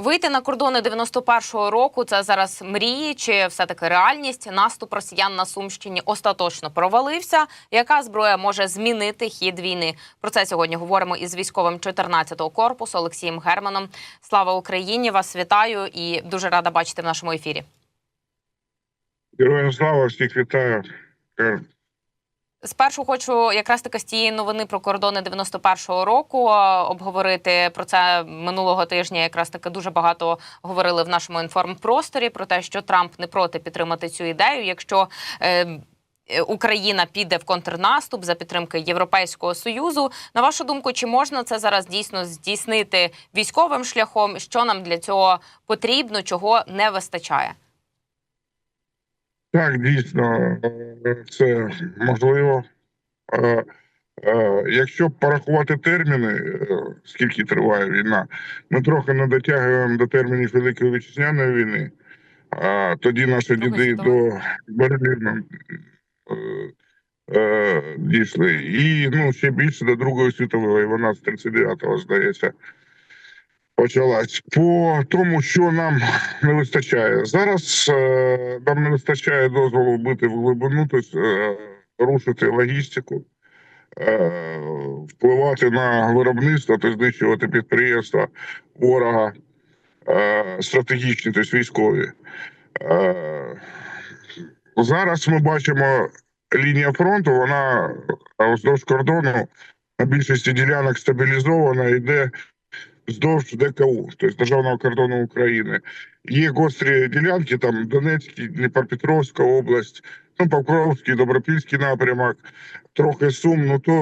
Вийти на кордони 91-го року це зараз мрії чи все таки реальність? Наступ росіян на Сумщині остаточно провалився. Яка зброя може змінити хід війни? Про це сьогодні говоримо із військовим 14-го корпусу Олексієм Германом. Слава Україні! Вас вітаю і дуже рада бачити в нашому ефірі. Героям слава, всіх вітаю. Спершу хочу якраз таки з тієї новини про кордони 91-го року обговорити про це минулого тижня. Якраз таки дуже багато говорили в нашому інформпросторі про те, що Трамп не проти підтримати цю ідею, якщо е, Україна піде в контрнаступ за підтримки Європейського союзу. На вашу думку, чи можна це зараз дійсно здійснити військовим шляхом? Що нам для цього потрібно, чого не вистачає? Так, дійсно, це можливо. Якщо порахувати терміни, е, скільки триває війна, ми трохи не дотягуємо до термінів Великої вітчизняної війни. А тоді наші діди до Берліна е, е, дійшли. І ну, ще більше до Другої світової, вона з 39-го, здається, почалась. По тому, що нам не вистачає. Зараз е, нам не вистачає дозволу вбити в глибину, тобто е, рушити логістику, е, впливати на виробництво, тобто знищувати підприємства ворога, стратегічні, тобто військові. Зараз ми бачимо лінія фронту, вона вздовж кордону на більшості ділянок стабілізована, йде вздовж ДКУ, тобто Державного кордону України. Є гострі ділянки, там Донецький, Дніпропетровська область, ну, Покровський, Добропільський напрямок, трохи сум, ну то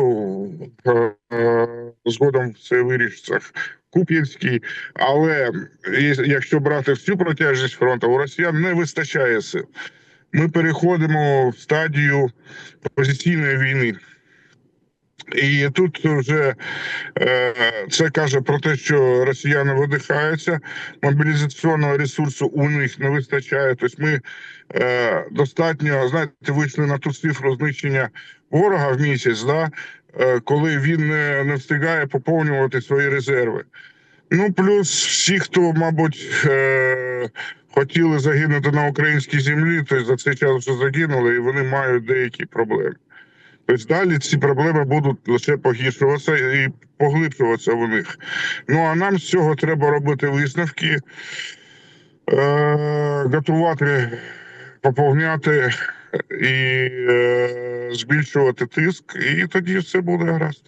е, е, згодом все вирішиться. Куп'янський, але якщо брати всю протяжність фронту, у росіян не вистачає сил. Ми переходимо в стадію позиційної війни. І тут вже е, це каже про те, що росіяни видихаються, мобілізаційного ресурсу у них не вистачає. Тобто ми е, достатньо знаєте, вийшли на ту цифру знищення ворога в місяць, да, е, коли він не, встигає поповнювати свої резерви. Ну, плюс всі, хто, мабуть, хотіли загинути на українській землі, то за цей час вже загинули, і вони мають деякі проблеми. Тобто далі ці проблеми будуть лише погіршуватися і поглиблюватися в них. Ну а нам з цього треба робити висновки, е, готувати, поповняти і е, збільшувати тиск, і тоді все буде гаразд.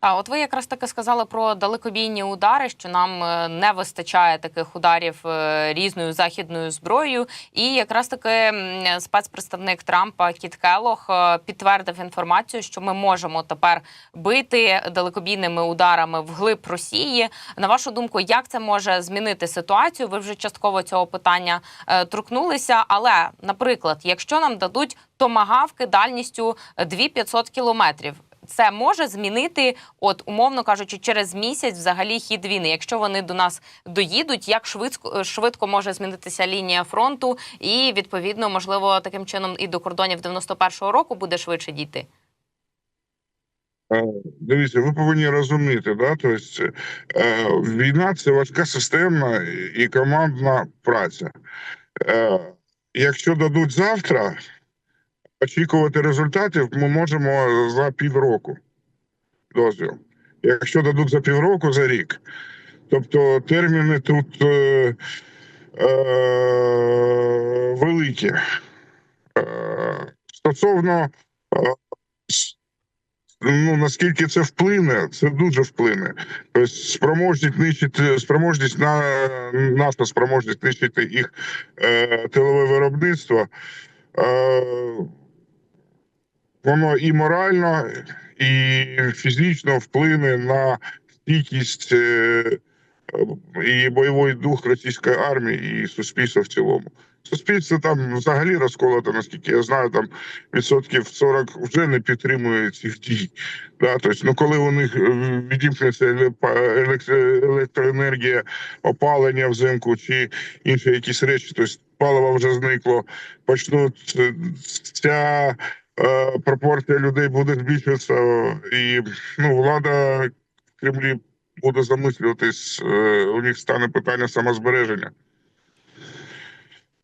А от ви якраз таки сказали про далекобійні удари, що нам е, не вистачає таких ударів е, різною західною зброєю. І якраз таки спецпредставник Трампа Кіт Келох е, підтвердив інформацію, що ми можемо тепер бити далекобійними ударами вглиб Росії. На вашу думку, як це може змінити ситуацію? Ви вже частково цього питання торкнулися. Але, наприклад, якщо нам дадуть томагавки дальністю 2500 кілометрів. Це може змінити, от умовно кажучи, через місяць взагалі хід війни. Якщо вони до нас доїдуть, як швидко швидко може змінитися лінія фронту, і відповідно, можливо, таким чином і до кордонів 91-го року буде швидше дійти. Е, Дивіться, ви повинні розуміти, да? тобто, е, війна це важка системна і командна праця. Е, якщо дадуть завтра, очікувати результатів ми можемо за півроку дозвіл. Якщо дадуть за півроку, за рік. Тобто терміни тут е, е, великі. Е, стосовно е, ну, наскільки це вплине, це дуже вплине. Тобто спроможність нищити, спроможність на наша спроможність нищити їх е, тилове виробництво. Е, воно і морально, і фізично вплине на стійкість е, і бойовий дух російської армії, і суспільства в цілому. Суспільство там взагалі розколото, наскільки я знаю, там відсотків 40 вже не підтримує цих дій. Да, тобто, ну коли у них е, відімкнеться електроенергія, опалення взимку чи інші якісь речі, тобто паливо вже зникло, почнуть е, ця пропорція людей буде збільшуватися, і ну, влада в Кремлі буде замислюватись, е, у них стане питання самозбереження.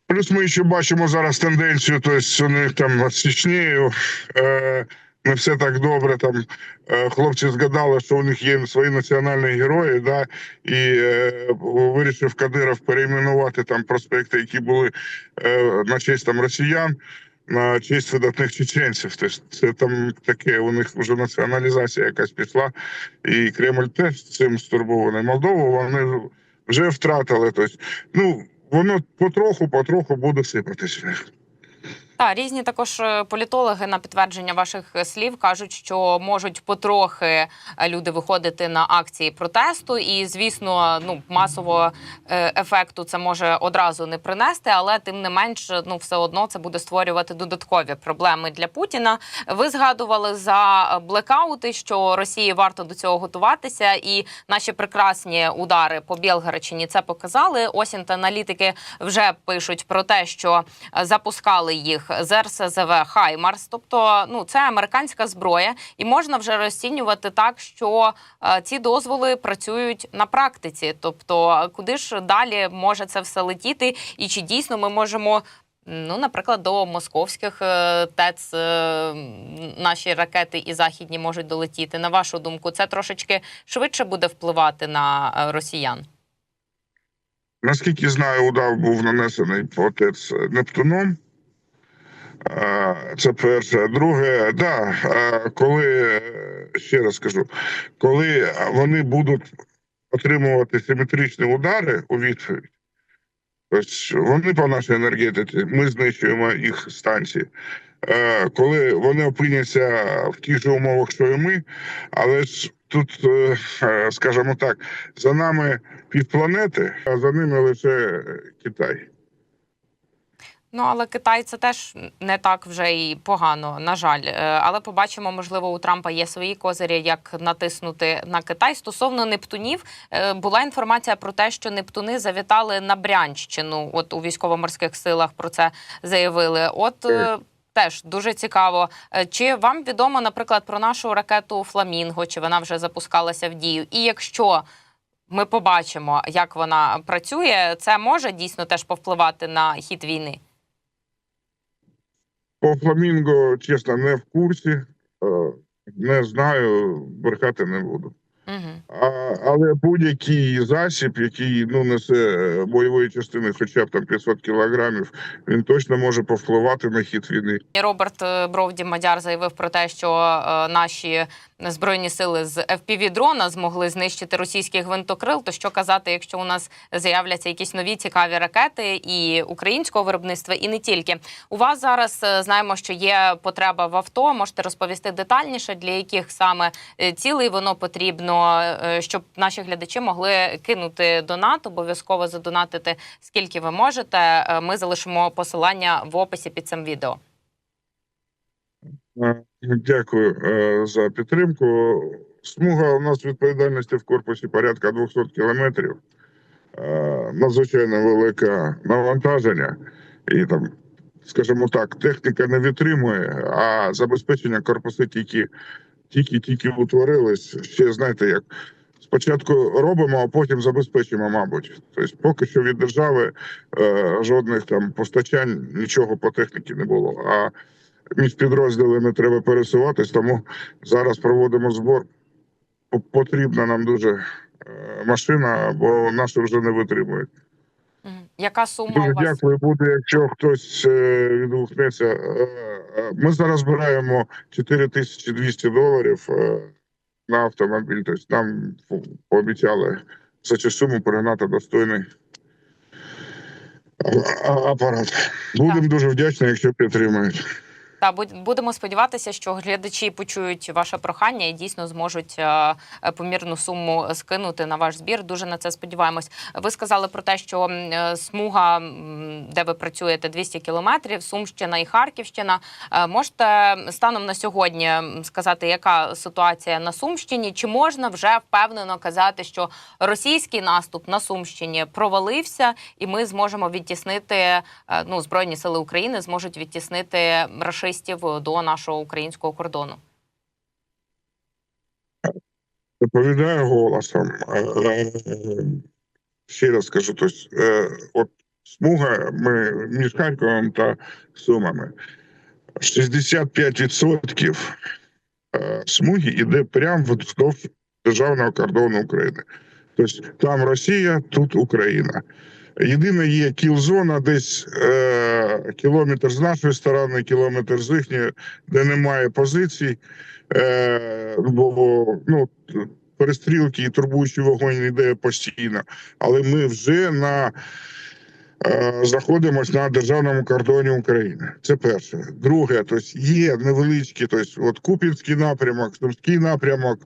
Плюс ми ще бачимо зараз тенденцію, тобто у них там з Чечнею е, не все так добре. Там е, хлопці згадали, що у них є свої національні герої, да, і е, вирішив Кадиров перейменувати там проспекти, які були е, на честь там росіян. На честь видатних чеченців. Тобто це там таке, у них вже націоналізація якась пішла, і Кремль теж цим стурбований. Молдову вони вже втратили. Тобто, ну, воно потроху, потроху буде сипатися. Та різні також е, політологи на підтвердження ваших е, слів кажуть, що можуть потрохи е, люди виходити на акції протесту, і звісно, ну масового ефекту це може одразу не принести, але тим не менш, ну все одно це буде створювати додаткові проблеми для Путіна. Ви згадували за блекаути, що Росії варто до цього готуватися, і наші прекрасні удари по Білгородчині це показали. Осінь та аналітики вже пишуть про те, що запускали їх з РСЗВ Хаймарс. Тобто, ну це американська зброя, і можна вже розцінювати так, що е, ці дозволи працюють на практиці. Тобто, куди ж далі може це все летіти, і чи дійсно ми можемо. Ну, наприклад, до московських е, ТЕЦ е, наші ракети і західні можуть долетіти. На вашу думку, це трошечки швидше буде впливати на е, росіян. Наскільки знаю, удар був нанесений по ТЕЦ Нептуном. Це перше. Друге, да, коли ще раз скажу, коли вони будуть отримувати симетричні удари у відповідь, тобто вони по нашій енергетиці, ми знищуємо їх станції. Коли вони опиняться в тих же умовах, що і ми, але ж тут, е, е, скажімо так, за нами півпланети, а за ними лише Китай. Ну але Китай це теж не так вже і погано, на жаль. Е, Але побачимо, можливо, у Трампа є свої козирі, як натиснути на Китай. Стосовно Нептунів, е, була інформація про те, що Нептуни завітали на Брянщину. От у військово-морських силах про це заявили. От е, теж дуже цікаво. Чи вам відомо, наприклад, про нашу ракету Фламінго? Чи вона вже запускалася в дію? І якщо ми побачимо, як вона працює, це може дійсно теж повпливати на хід війни. По Фламінго, чесно, не в курсі, е, не знаю, брехати не буду. Угу. А, але будь-який засіб, який ну несе е, бойової частини, хоча б там 500 кілограмів, він точно може повпливати на хід війни. Роберт е, Бровді Мадяр заявив про те, що е, наші збройні сили з fpv дрона змогли знищити російський гвинтокрил. То що казати, якщо у нас з'являться якісь нові цікаві ракети і українського виробництва, і не тільки у вас зараз знаємо, що є потреба в авто. Можете розповісти детальніше, для яких саме цілей воно потрібно, е, щоб наші глядачі могли кинути донат, обов'язково задонатити скільки ви можете. Е, Ми залишимо посилання в описі під цим відео. Е, Дякую за підтримку. Смуга у нас відповідальності в корпусі порядка 200 кілометрів. Надзвичайно велике навантаження, і там, скажімо так, техніка не витримує, а забезпечення корпуси тільки тільки тільки утворились. Ще знаєте, як спочатку робимо, а потім забезпечимо, мабуть. Тобто, поки що від держави е, жодних там постачань нічого по техніці не було. А між підрозділами треба пересуватись, тому зараз проводимо збор. Потрібна нам дуже е, машина, бо наші вже не витримують. Яка сума Дуже у вас? дякую. Буде, якщо хтось е, відгукнеться. Е, е, Ми зараз збираємо 4200 доларів на автомобіль. Тобто нам пообіцяли за цю суму пригнати достойний апарат. Будемо дуже вдячні, якщо підтримають. Та будемо сподіватися, що глядачі почують ваше прохання і дійсно зможуть е, е, помірну суму скинути на ваш збір. Дуже на це сподіваємось. Ви сказали про те, що е, смуга, де ви працюєте, 200 кілометрів, Сумщина і Харківщина. Можете станом на сьогодні сказати, яка ситуація на Сумщині? Чи можна вже впевнено казати, що російський наступ на Сумщині провалився, і ми зможемо відтіснити ну збройні сили України зможуть відтіснити рашистів до нашого українського кордону? Доповідаю голосом. Е, Ще раз скажу, тобто, е, от смуга ми між Харковом та Сумами. 65% е, смуги йде прямо вздовж державного кордону України. Тобто там Росія, тут Україна. Єдине є кіл-зона, десь е, кілометр з нашої сторони, кілометр з їхньої, де немає позицій. Е, бо ну, перестрілки і турбуючий вогонь йде постійно. Але ми вже на е, знаходимося на державному кордоні України. Це перше. Друге, тобто є невеличкі, тобто от Купінський напрямок, Сумський напрямок.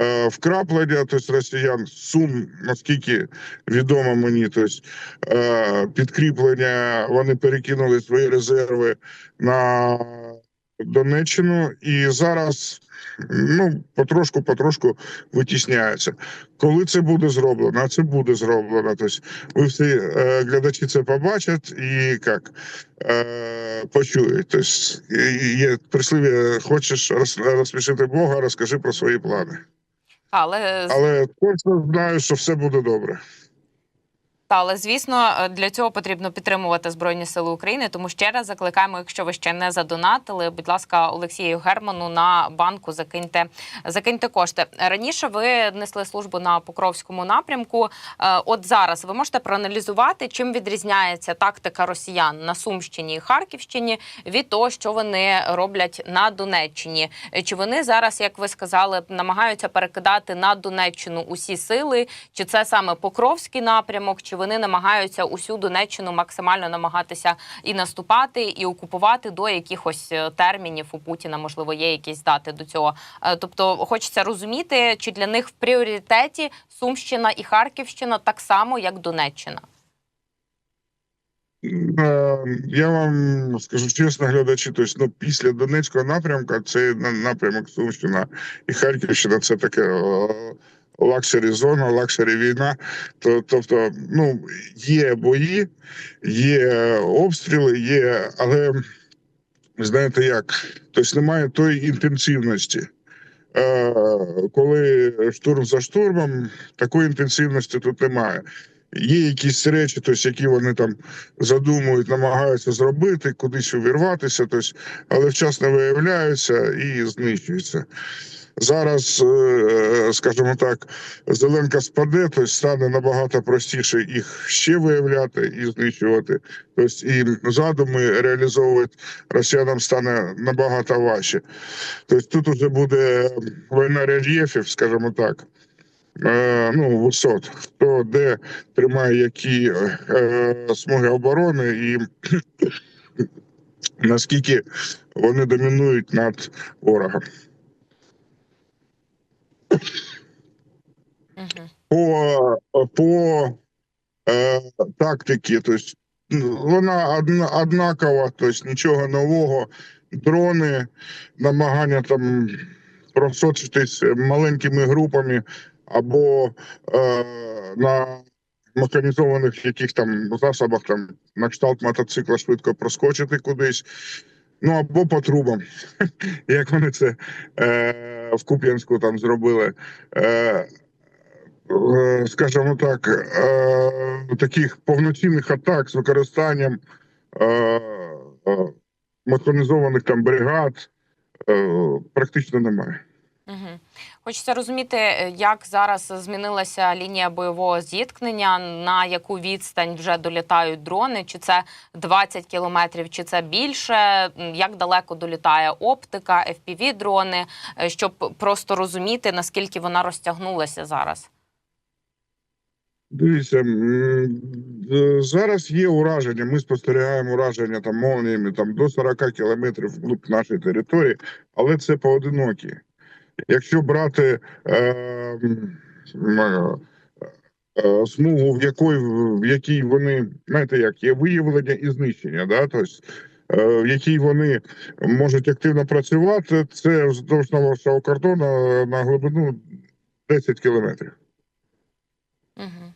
Е, Вкраплення тобто росіян сум, наскільки відомо мені, тобто підкріплення вони перекинули свої резерви на Донеччину і зараз ну потрошку, потрошку витісняється. Коли це буде зроблено, це буде зроблено. Тобто ви всі е, глядачі це побачать і як е, почують. Тобто є прислів'я, хочеш роз- розсмішити Бога, розкажи про свої плани. Але Але точно знаю, що все буде добре. Та, але звісно, е, для цього потрібно підтримувати Збройні Сили України. Тому ще раз закликаємо, якщо ви ще не задонатили, будь ласка, Олексію Герману на банку закиньте, закиньте кошти. Раніше ви несли службу на Покровському напрямку. Е, От зараз ви можете проаналізувати, чим відрізняється тактика росіян на Сумщині і Харківщині від того, що вони роблять на Донеччині. Чи вони зараз, як ви сказали, намагаються перекидати на Донеччину усі сили? Чи це саме Покровський напрямок? Чи вони намагаються усю Донеччину максимально намагатися і наступати, і окупувати до якихось е, термінів у Путіна? Можливо, є якісь дати до цього. Е, Тобто, хочеться розуміти, чи для них в пріоритеті Сумщина і Харківщина так само, як Донеччина. Е, Я вам скажу чесно, глядачі, тобто, ну, після Донецького напрямка це напрямок Сумщина і Харківщина це таке лакшері зона, лакшері війна. Тобто, ну, є бої, є обстріли, є, але знаєте як, тобто немає тої інтенсивності. Е, Коли штурм за штурмом, такої інтенсивності тут немає. Є якісь речі, тобто, які вони там задумують, намагаються зробити, кудись увірватися, тобто, але вчасно виявляються і знищуються. Зараз, е, скажімо так, зеленка спаде, тобто стане набагато простіше їх ще виявляти і знищувати. Тобто і задуми реалізовувати росіянам стане набагато важче. Тобто тут вже буде війна рельєфів, скажімо так. Е, ну, висот, хто де тримає які е, смуги оборони і наскільки вони домінують над ворогом. По, по е, тактиці, тобто вона одна, однакова, тобто нічого нового. Дрони, намагання там просочитись маленькими групами або е, на механізованих яких там засобах, там на кшталт мотоцикла швидко проскочити кудись. Ну або по трубам, як вони це е, в Куп'янську там зробили. Е, е, скажімо так, е, таких повноцінних атак з використанням е, е, механізованих там бригад е, практично немає. Угу. Хочеться розуміти, е, як зараз змінилася лінія бойового зіткнення, на яку відстань вже долітають дрони, чи це 20 кілометрів, чи це більше, як далеко долітає оптика, fpv дрони, е, щоб просто розуміти, наскільки вона розтягнулася зараз. Дивіться, зараз є ураження. Ми спостерігаємо ураження там молніями там до 40 кілометрів вглуб нашої території, але це поодинокі. Якщо брати е, е, е, смугу, в якої в якій вони знаєте, як є виявлення і знищення, да, тобто, е, в якій вони можуть активно працювати, це вздовж нашого кордону на глибину 10 кілометрів. Угу.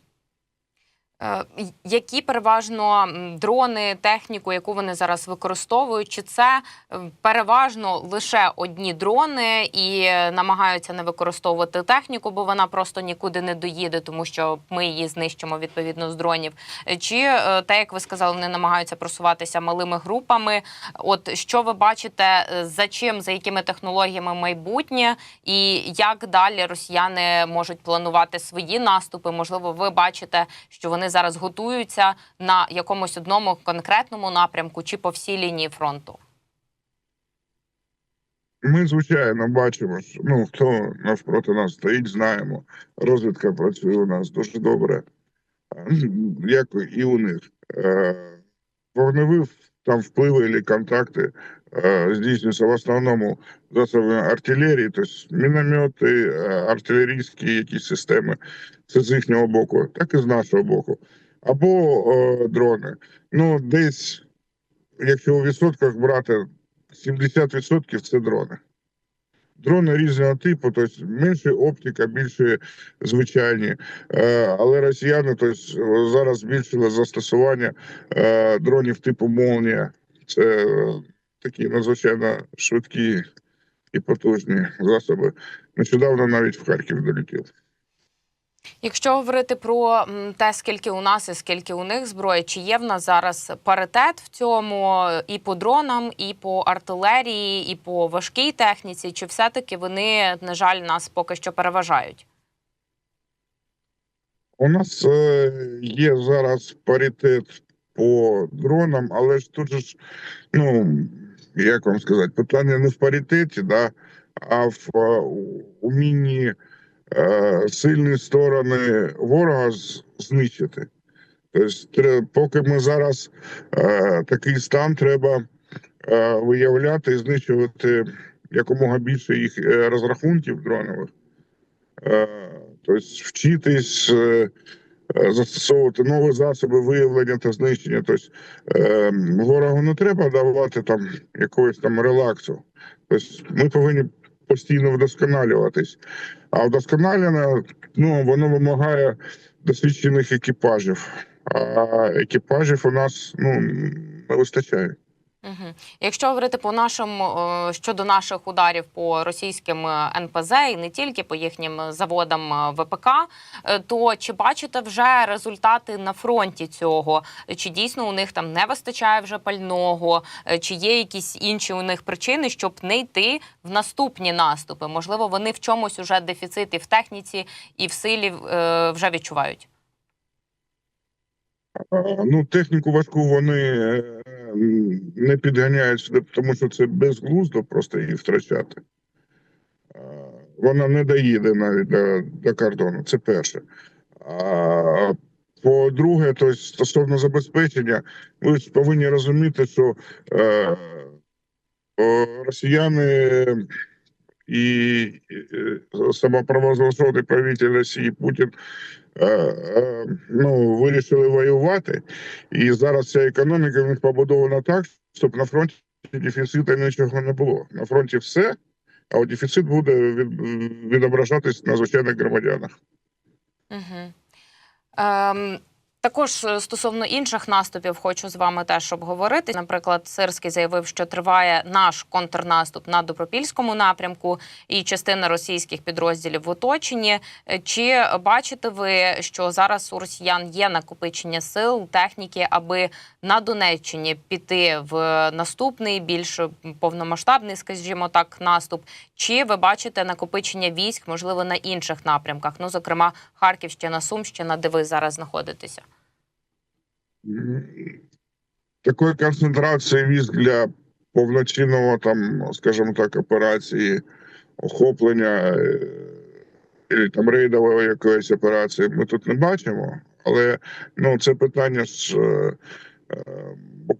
Е, Які переважно дрони, техніку, яку вони зараз використовують, чи це е, переважно лише одні дрони і намагаються не використовувати техніку, бо вона просто нікуди не доїде, тому що ми її знищимо відповідно з дронів. Чи е, те, як ви сказали, вони намагаються просуватися малими групами? От що ви бачите, за чим, за якими технологіями майбутнє, і як далі росіяни можуть планувати свої наступи? Можливо, ви бачите, що вони зараз готуються на якомусь одному конкретному напрямку чи по всій лінії фронту? Ми, звичайно, бачимо, що ну, хто навпроти нас стоїть, знаємо. Розвідка працює у нас дуже добре, Е, як і у них. Е, Вогневі там впливи і контакти е, здійснюються в основному засобами артилерії, тобто міномети, е, артилерійські якісь системи. Це з їхнього боку, так і з нашого боку. Або е, дрони. Ну, десь, якщо у відсотках брати, 70% це дрони. Дрони різного типу, тобто менше оптика, більше звичайні. Е, але росіяни тобто, зараз збільшили застосування е, дронів типу Молнія. Це е, такі надзвичайно швидкі і потужні засоби. Нещодавно навіть в Харків долетів. Якщо говорити про те, скільки у нас і скільки у них зброї, чи є в нас зараз паритет в цьому і по дронам, і по артилерії, і по важкій техніці, чи все-таки вони, на жаль, нас поки що переважають? У нас е, є зараз паритет по дронам, але ж тут ж, ну як вам сказати, питання не в паритеті, да, а в е, умінні сильні сторони ворога знищити. Тобто, поки ми зараз е, такий стан, треба е, виявляти і знищувати якомога більше їх е, розрахунків дронових. Е, тобто вчитись. Е, е, застосовувати нові засоби виявлення та знищення. Тобто е, ворогу не треба давати там якогось там релаксу. Тобто ми повинні постійно вдосконалюватись. А вдосконалення ну, воно вимагає досвідчених екіпажів. А екіпажів у нас ну, не вистачає. Якщо говорити по нашим щодо наших ударів по російським е, НПЗ і не тільки по їхнім заводам е, ВПК, е, то чи бачите вже результати на фронті цього? Чи дійсно у них там не вистачає вже пального, чи є якісь інші у них причини, щоб не йти в наступні наступи? Можливо, вони в чомусь уже дефіцит і в техніці, і в силі вже відчувають. Ну, техніку важку вони не підганяють сюди, тому що це безглуздо просто її втрачати. Вона не доїде навіть до, до кордону. Це перше. А по-друге, то стосовно забезпечення, ви повинні розуміти, що е, росіяни і е, самопровозглашений правитель Росії Путін ну, вирішили воювати. І зараз ця економіка в них побудована так, щоб на фронті дефіциту нічого не було. На фронті все, а дефіцит буде від, відображатись на звичайних громадянах. Угу. Ем, також е, стосовно інших наступів, хочу з вами теж обговорити. Наприклад, Сирський заявив, що триває наш контрнаступ на Добропільському напрямку, і частина російських підрозділів в оточенні. Е, Чи бачите ви, що зараз у росіян є накопичення сил, техніки, аби на Донеччині піти в наступний, більш повномасштабний, скажімо так, наступ? Чи ви бачите накопичення військ, можливо, на інших напрямках? Ну, зокрема, Харківщина, Сумщина, де ви зараз знаходитеся? Такої концентрації військ для повноцінного там, скажімо так, операції охоплення е, і там рейдової якоїсь операції ми тут не бачимо. Але ну це питання з е,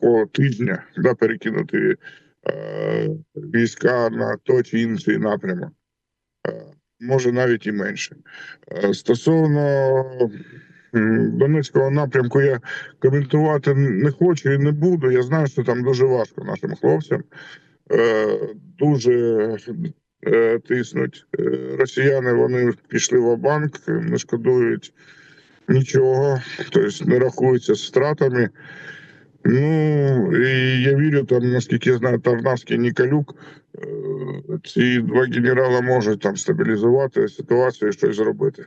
е, тижня да, перекинути е, війська на той чи інший напрямок. Е, може навіть і менше. Е, Стосовно Донецького напрямку я коментувати не хочу і не буду. Я знаю, що там дуже важко нашим хлопцям. Е, дуже е, тиснуть. Е, росіяни вони пішли в банк, не шкодують нічого, тобто не рахується з втратами. Ну і я вірю, там, наскільки я знаю, Тарнавський Ніколюк, е, ці два генерала можуть там стабілізувати ситуацію і щось зробити.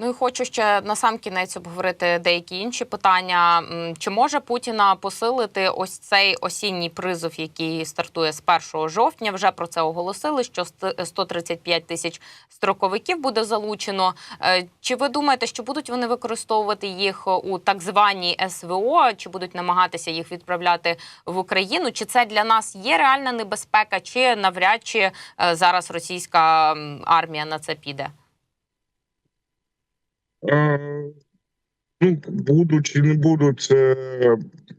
Ну і хочу ще на сам кінець обговорити деякі інші питання. Чи може Путіна посилити ось цей осінній призов, який стартує з 1 жовтня? Вже про це оголосили. Що ст- 135 тисяч строковиків буде залучено. Е, Чи ви думаєте, що будуть вони використовувати їх у так званій СВО? Чи будуть намагатися їх відправляти в Україну? Чи це для нас є реальна небезпека, чи навряд чи е, зараз російська армія на це піде? Ну, буду чи не буду, це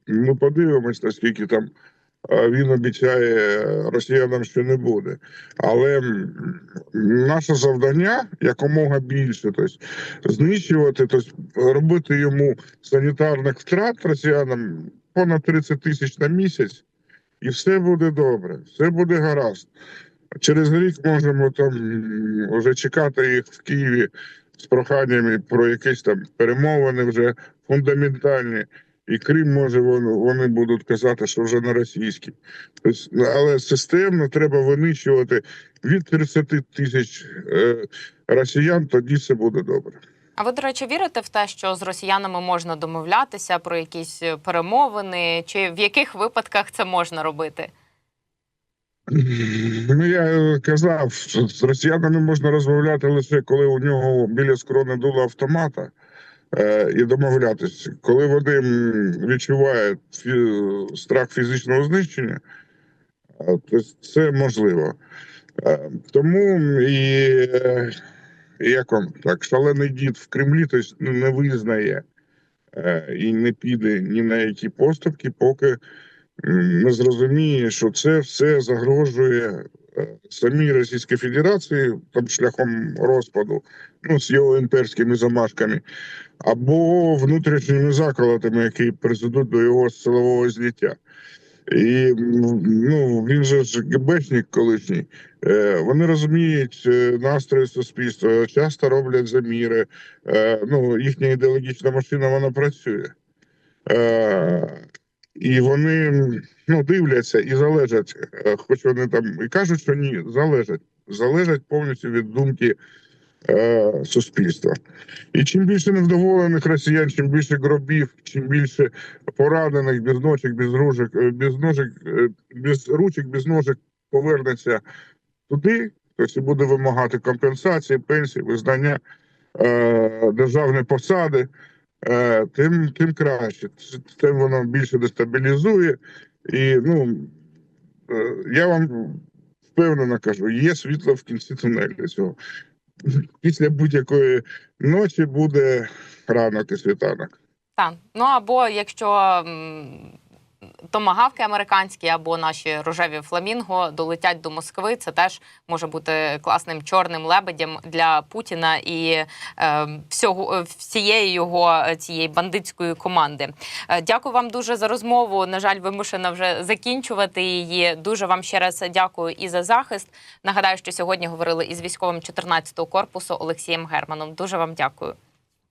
ми подивимось, наскільки там він обіцяє росіянам, що не буде. Але наше завдання якомога більше, тобто знищувати, тобто робити йому санітарних втрат росіянам понад 30 тисяч на місяць, і все буде добре, все буде гаразд. Через рік можемо там вже чекати їх в Києві з проханнями про якісь там перемовини вже фундаментальні. І Крим може вони, вони будуть казати, що вже на російській. Тобто, але системно треба винищувати від 30 тисяч е, росіян, тоді все буде добре. А ви, до речі, вірите в те, що з росіянами можна домовлятися про якісь е, перемовини, чи в яких випадках це можна робити? Ну, я е, казав, що з росіянами можна розмовляти лише коли у нього біля скрони дуло автомата е, і домовлятися. Коли вони м, відчувають фі- страх фізичного знищення, то це можливо. Е, тому і, е, як вам так, шалений дід в Кремлі тобто, ну, не визнає е, і не піде ні на які поступки, поки не зрозуміє, що це все загрожує е, самій Російській Федерації там шляхом розпаду, ну з його імперськими замашками, або внутрішніми заколотами, які призведуть до його силового зліття. І ну, він же ж ГБшник колишній. Е, Вони розуміють е, настрої суспільства, часто роблять заміри. Ну, їхня ідеологічна машина вона працює. І вони ну, дивляться і залежать, е, хоч вони там і кажуть, що ні, залежать. Залежать повністю від думки е, суспільства. І чим більше невдоволених росіян, чим більше гробів, чим більше поранених без ножик, без ружок, е, без ножик, е, без ручок, без ножик повернеться туди, і буде вимагати компенсації, пенсії, визнання е, державної посади, тим, тим краще. Тим воно більше дестабілізує. І ну е, я вам впевнено кажу, є світло в кінці тунелю цього. Після будь-якої ночі буде ранок і світанок. Так. Ну або якщо томагавки американські або наші рожеві фламінго долетять до Москви, це теж може бути класним чорним лебедем для Путіна і е, всього е, всієї його е, цієї бандитської команди. Е, Дякую вам дуже за розмову. На жаль, вимушена вже закінчувати її. Дуже вам ще раз дякую і за захист. Нагадаю, що сьогодні говорили із військовим 14-го корпусу Олексієм Германом. Дуже вам дякую.